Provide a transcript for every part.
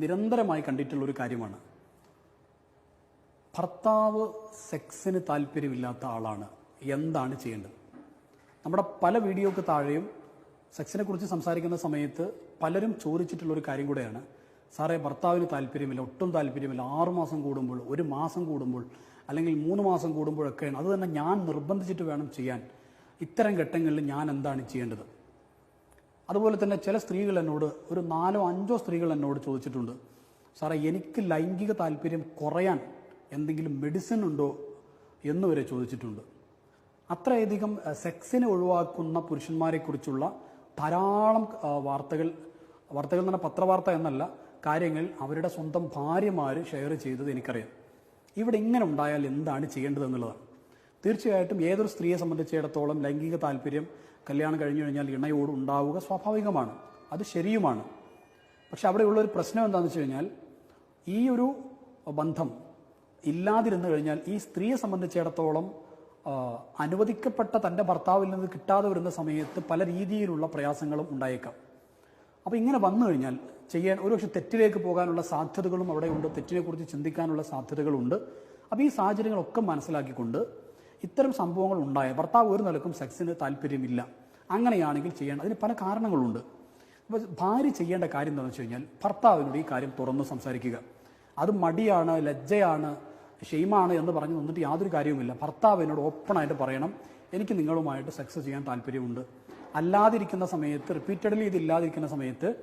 നിരന്തരമായി കണ്ടിട്ടുള്ള ഒരു കാര്യമാണ്. ഭർത്താവ് സെക്സിന് താല്പര്യമില്ലാത്ത ആളാണ്. എന്താണ് ചെയ്യേണ്ടത്? നമ്മുടെ പല വീഡിയോക്ക് താഴെയും സെക്സിനെ കുറിച്ച് സംസാരിക്കുന്ന സമയത്ത് പലരും ചോദിച്ചിട്ടുള്ള ഒരു കാര്യം കൂടെയാണ്. സാറേ ഭർത്താവിന് താല്പര്യമില്ല ഒട്ടും താല്പര്യമില്ല. ആറു മാസം കൂടുമ്പോൾ ഒരു മാസം കൂടുമ്പോൾ അല്ലെങ്കിൽ മൂന്ന് മാസം കൂടുമ്പോഴൊക്കെയാണ്. അത് തന്നെ ഞാൻ നിർബന്ധിച്ചിട്ട് വേണം ചെയ്യാൻ. ഇത്തരം ഘട്ടങ്ങളിൽ ഞാൻ എന്താണ് ചെയ്യേണ്ടത്? അതുപോലെ തന്നെ ചില സ്ത്രീകൾ എന്നോട് ഒരു നാലോ അഞ്ചോ സ്ത്രീകൾ എന്നോട് ചോദിച്ചിട്ടുണ്ട് സാറേ എനിക്ക് ലൈംഗിക താല്പര്യം കുറയാൻ എന്തെങ്കിലും മെഡിസിൻ ഉണ്ടോ? എന്ന് വരെ ചോദിച്ചിട്ടുണ്ട്. അത്രയധികം സെക്സിനെ ഒഴിവാക്കുന്ന പുരുഷന്മാരെക്കുറിച്ചുള്ള ധാരാളം വാർത്തകൾ വാർത്തകൾ എന്ന് പത്രവാർത്ത എന്നല്ല കാര്യങ്ങൾ അവരുടെ സ്വന്തം ഭാര്യമാർ ഷെയർ ചെയ്തത് എനിക്കറിയാം. ഇവിടെ ഇങ്ങനെ ഉണ്ടായാൽ എന്താണ് ചെയ്യേണ്ടത് എന്നുള്ളതാണ് തീർച്ചയായിട്ടും ഏതൊരു സ്ത്രീയെ സംബന്ധിച്ചിടത്തോളം ലൈംഗിക താല്പര്യം കല്യാണം കഴിഞ്ഞു കഴിഞ്ഞാൽ ഇണയോട് ഉണ്ടാവുക സ്വാഭാവികമാണ്. അത് ശരിയുമാണ്. പക്ഷെ അവിടെയുള്ള ഒരു പ്രശ്നം എന്താണെന്ന് വെച്ച് കഴിഞ്ഞാൽ ഈ ഒരു ബന്ധം ഇല്ലാതിരുന്നു കഴിഞ്ഞാൽ ഈ സ്ത്രീയെ സംബന്ധിച്ചിടത്തോളം അനുവദിക്കപ്പെട്ട തന്റെ ഭർത്താവിൽ നിന്ന് കിട്ടാതെ വരുന്ന സമയത്ത് പല രീതിയിലുള്ള പ്രയാസങ്ങളും ഉണ്ടായേക്കാം. അപ്പോൾ ഇങ്ങനെ വന്നു കഴിഞ്ഞാൽ ചെയ്യാൻ ഒരുപക്ഷെ തെറ്റിലേക്ക് പോകാനുള്ള സാധ്യതകളും അവിടെയുണ്ട്. തെറ്റിനെക്കുറിച്ച് ചിന്തിക്കാനുള്ള സാധ്യതകളുണ്ട്. അപ്പോൾ ഈ സാഹചര്യങ്ങളൊക്കെ മനസ്സിലാക്കിക്കൊണ്ട് ഇത്തരം സംഭവങ്ങൾ ഉണ്ടായ ഭർത്താവ് ഒരു നിലക്കും സെക്സിന് താല്പര്യമില്ല. അങ്ങനെയാണെങ്കിൽ ചെയ്യേണ്ട അതിന് പല കാരണങ്ങളുണ്ട്. അപ്പോൾ ഭാര്യ ചെയ്യേണ്ട കാര്യം എന്താണെന്ന് വെച്ച് കഴിഞ്ഞാൽ ഭർത്താവിനോട് ഈ കാര്യം തുറന്ന് സംസാരിക്കുക. അത് മടിയാണ് ലജ്ജയാണ് ഷെയ്മാണ് എന്ന് പറഞ്ഞ് നിന്നിട്ട് യാതൊരു കാര്യവുമില്ല. ഭർത്താവിനോട് ഓപ്പണായിട്ട് പറയണം. എനിക്ക് നിങ്ങളുമായിട്ട് സെക്സ് ചെയ്യാൻ താല്പര്യമുണ്ട്. അല്ലാതിരിക്കുന്ന സമയത്ത് റിപ്പീറ്റഡ്ലി ഇത് ഇല്ലാതിരിക്കുന്ന സമയത്ത്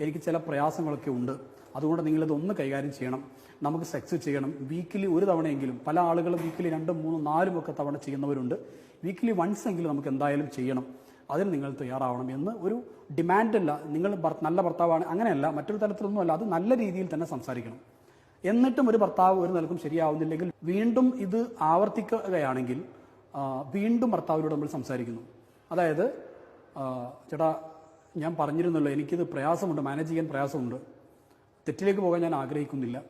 എനിക്ക് ചില പ്രയാസങ്ങളൊക്കെ ഉണ്ട്. അതുകൊണ്ട് നിങ്ങളിത് ഒന്ന് കൈകാര്യം ചെയ്യണം. നമുക്ക് സെക്സ് ചെയ്യണം. വീക്കിലി ഒരു തവണയെങ്കിലും പല ആളുകളും വീക്കിലി രണ്ടും മൂന്നും നാലും ഒക്കെ തവണ ചെയ്യുന്നവരുണ്ട്. വീക്കിലി വൺസ് എങ്കിലും നമുക്ക് എന്തായാലും ചെയ്യണം. അതിന് നിങ്ങൾ തയ്യാറാവണം എന്ന് ഒരു ഡിമാൻഡല്ല നിങ്ങൾ നല്ല ഭർത്താവാണ് അങ്ങനെയല്ല. മറ്റൊരു തരത്തിലൊന്നുമല്ല. അത് നല്ല രീതിയിൽ തന്നെ സംസാരിക്കണം. എന്നിട്ടും ഒരു ഭർത്താവ് ഒരു നിലക്കും ശരിയാവുന്നില്ലെങ്കിൽ വീണ്ടും ഇത് ആവർത്തിക്കുകയാണെങ്കിൽ വീണ്ടും ഭർത്താവിനോട് നമ്മൾ സംസാരിക്കുന്നു. അതായത് ചേട്ടാ ഞാൻ പറഞ്ഞിരുന്നല്ലോ എനിക്കിത് പ്രയാസമുണ്ട് മാനേജ് ചെയ്യാൻ പ്രയാസമുണ്ട്. തെറ്റിലേക്ക് പോകാൻ ഞാൻ ആഗ്രഹിക്കുന്നില്ല.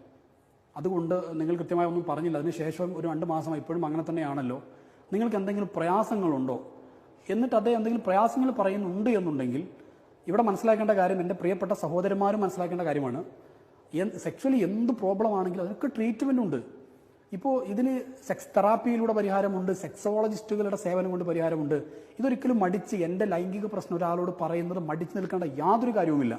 അതുകൊണ്ട് നിങ്ങൾ കൃത്യമായി ഒന്നും പറഞ്ഞില്ല. അതിനുശേഷം ഒരു രണ്ട് മാസം ഇപ്പോഴും അങ്ങനെ തന്നെയാണല്ലോ. നിങ്ങൾക്ക് എന്തെങ്കിലും പ്രയാസങ്ങളുണ്ടോ? എന്നിട്ട് അദ്ദേഹം എന്തെങ്കിലും പ്രയാസങ്ങൾ പറയുന്നുണ്ട് എന്നുണ്ടെങ്കിൽ ഇവിടെ മനസ്സിലാക്കേണ്ട കാര്യം എന്റെ പ്രിയപ്പെട്ട സഹോദരന്മാരും മനസ്സിലാക്കേണ്ട കാര്യമാണ്. സെക്ച്വലി എന്ത് പ്രോബ്ലം ആണെങ്കിലും അതൊക്കെ ട്രീറ്റ്മെന്റ് ഉണ്ട്. ഇപ്പോൾ ഇതിന് സെക്സ് തെറാപ്പിയിലൂടെ പരിഹാരമുണ്ട് സെക്സോളജിസ്റ്റുകളുടെ സേവനം കൊണ്ട് പരിഹാരമുണ്ട്. ഇതൊരിക്കലും മടിച്ച് എന്റെ ലൈംഗിക പ്രശ്നം ഒരാളോട് പറയുന്നത് മടിച്ച് നിൽക്കേണ്ട യാതൊരു കാര്യവുമില്ല.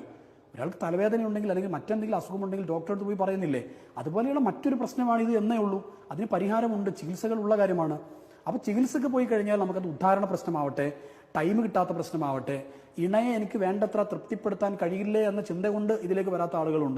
ഒരാൾക്ക് തലവേദന ഉണ്ടെങ്കിൽ അല്ലെങ്കിൽ മറ്റെന്തെങ്കിലും അസുഖമുണ്ടെങ്കിൽ ഡോക്ടറെടുത്ത് പോയി പറയുന്നില്ലേ? അതുപോലെയുള്ള മറ്റൊരു പ്രശ്നമാണ് ഇത് എന്നേ ഉള്ളൂ. അതിന് പരിഹാരമുണ്ട് ചികിത്സകൾ ഉള്ള കാര്യമാണ്. അപ്പോൾ ചികിത്സക്ക് പോയി കഴിഞ്ഞാൽ നമുക്കത് ഉദ്ധാരണ പ്രശ്നമാവട്ടെ ടൈം കിട്ടാത്ത പ്രശ്നമാവട്ടെ ഇണയെ എനിക്ക് വേണ്ടത്ര തൃപ്തിപ്പെടുത്താൻ കഴിയില്ലേ എന്ന ചിന്ത കൊണ്ട് ഇതിലേക്ക് വരാത്ത ആളുകളുണ്ട്.